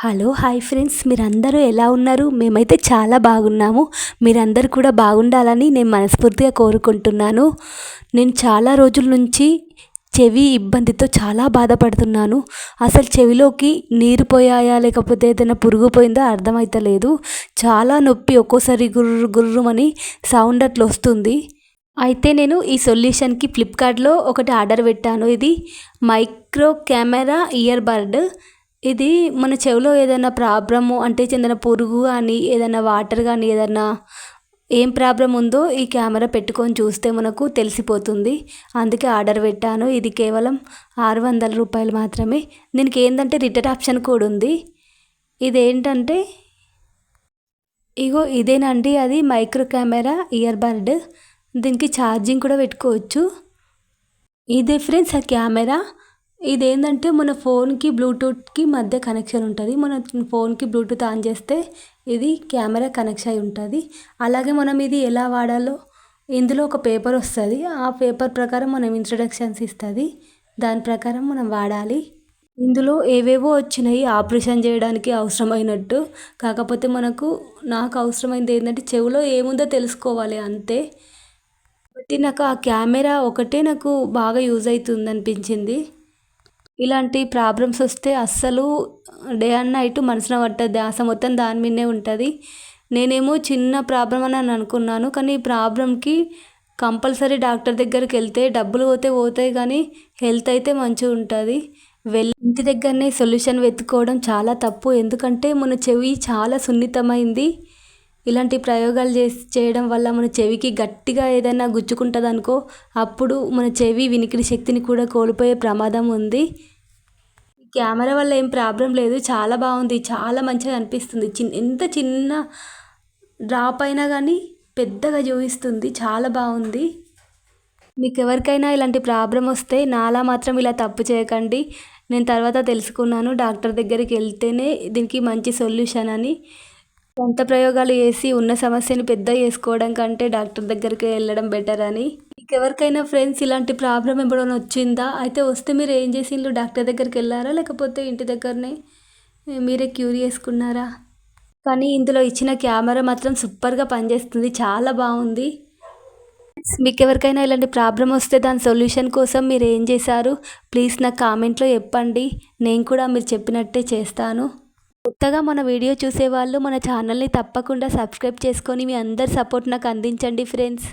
Hello hi friends. మీరందరూ ఎలా ఉన్నారు? మేమైతే చాలా బాగున్నాము. మీరందరూ కూడా బాగుండాలని నేను మనస్ఫూర్తిగా కోరుకుంటున్నాను. నేను చాలా రోజుల నుంచి చెవి ఇబ్బందితో చాలా బాధపడుతున్నాను. అసలు చెవిలోకి నీరు పోయాయా లేకపోతే ఏదైనా పురుగు పోయిందా అర్థమవుతలేదు చాలా నొప్పి ఒక్కోసారి గుర్రు గుర్రుమని సౌండ్ అట్లా వస్తుంది. అయితే నేను ఈ సొల్యూషన్కి ఫ్లిప్కార్ట్లో ఒకటి ఆర్డర్ పెట్టాను. ఇది మైక్రో కెమెరా ఇయర్ బర్డ్. ఇది మన చెవిలో ఏదైనా ప్రాబ్లము అంటే ఏదైనా పురుగు కానీ ఏదైనా వాటర్ కానీ ఏదైనా ఏం ప్రాబ్లం ఉందో ఈ కెమెరా పెట్టుకొని చూస్తే మనకు తెలిసిపోతుంది. అందుకే ఆర్డర్ పెట్టాను. ఇది కేవలం ఆరు వందల రూపాయలు మాత్రమే. దీనికి ఏంటంటే రిటర్న్ ఆప్షన్ కూడా ఉంది. ఇదేంటంటే ఇగో ఇదేనండి. అది మైక్రో కెమెరా ఇయర్ బడ్ దీనికి ఛార్జింగ్ కూడా పెట్టుకోవచ్చు. ఇదే ఫ్రెండ్స్ ఆ కెమెరా ఇదేంటంటే మన ఫోన్కి బ్లూటూత్కి మధ్య కనెక్షన్ ఉంటుంది. మన ఫోన్కి బ్లూటూత్ ఆన్ చేస్తే ఇది కెమెరా కనెక్షన్ అయి ఉంటుంది. అలాగే మనం ఇది ఎలా వాడాలో ఇందులో ఒక పేపర్ వస్తుంది. ఆ పేపర్ ప్రకారం మనం ఇంట్రడక్షన్స్ ఇస్తుంది. దాని ప్రకారం మనం వాడాలి. ఇందులో ఏవేవో వచ్చినాయి ఆపరేషన్ చేయడానికి అవసరమైనట్టు. కాకపోతే మనకు నాకు అవసరమైంది ఏంటంటే చెవిలో ఏముందో తెలుసుకోవాలి అంతే. కాబట్టి నాకు ఆ కెమెరా ఒకటే నాకు బాగా యూజ్ అవుతుంది అనిపించింది. ఇలాంటి ప్రాబ్లమ్స్ వస్తే అస్సలు డే అండ్ నైట్ మనసున పట్టదు ధ్యాస మొత్తం దాని మీదనే ఉంటుంది. నేనేమో చిన్న ప్రాబ్లం అని అనుకున్నాను. కానీ ఈ ప్రాబ్లంకి కంపల్సరీ డాక్టర్ దగ్గరికి వెళ్తే డబ్బులు పోతే పోతాయి కానీ హెల్త్ అయితే మంచిగా ఉంటుంది. వెళ్ళి ఇంటి దగ్గరనే సొల్యూషన్ వెతుక్కోవడం చాలా తప్పు. ఎందుకంటే మన చెవి చాలా సున్నితమైంది. ఇలాంటి ప్రయోగాలు చేసి చేయడం వల్ల మన చెవికి గట్టిగా ఏదైనా గుచ్చుకుంటుంది అనుకో అప్పుడు మన చెవి వినికిడి శక్తిని కూడా కోల్పోయే ప్రమాదం ఉంది. కెమెరా వల్ల ఏం ప్రాబ్లం లేదు. చాలా బాగుంది. చాలా మంచిగా అనిపిస్తుంది. చిన్న ఎంత చిన్న డ్రాప్ అయినా కానీ పెద్దగా చూపిస్తుంది. చాలా బాగుంది. మీకు ఎవరికైనా ఇలాంటి ప్రాబ్లం వస్తే నాలా మాత్రం ఇలా తప్పు చేయకండి. నేను తర్వాత తెలుసుకున్నాను. డాక్టర్ దగ్గరికి వెళ్తేనే దీనికి మంచి సొల్యూషన్ అని. సొంత ప్రయోగాలు చేసి ఉన్న సమస్యని పెద్ద చేసుకోవడం కంటే డాక్టర్ దగ్గరికి వెళ్ళడం బెటర్ అని. మీకు ఎవరికైనా ఫ్రెండ్స్ ఇలాంటి ప్రాబ్లం ఎప్పుడైనా వచ్చిందా? అయితే వస్తే మీరు ఏం చేసిండ్రు? డాక్టర్ దగ్గరికి వెళ్ళారా? లేకపోతే ఇంటి దగ్గరనే మీరే క్యూర్ చేసుకున్నారా? కానీ ఇందులో ఇచ్చిన కెమెరా మాత్రం సూపర్గా పనిచేస్తుంది. చాలా బాగుంది. మీకు ఎవరికైనా ఇలాంటి ప్రాబ్లం వస్తే దాని సొల్యూషన్ కోసం మీరు ఏం చేశారు? ప్లీజ్ నాకు కామెంట్లో చెప్పండి. నేను కూడా మీరు చెప్పినట్టే చేస్తాను. కొత్తగా మన వీడియో చూసేవాళ్ళు మన ఛానల్ని తప్పకుండా సబ్స్క్రైబ్ చేసుకొని మీ అందరి సపోర్ట్ నాకు అందించండి ఫ్రెండ్స్.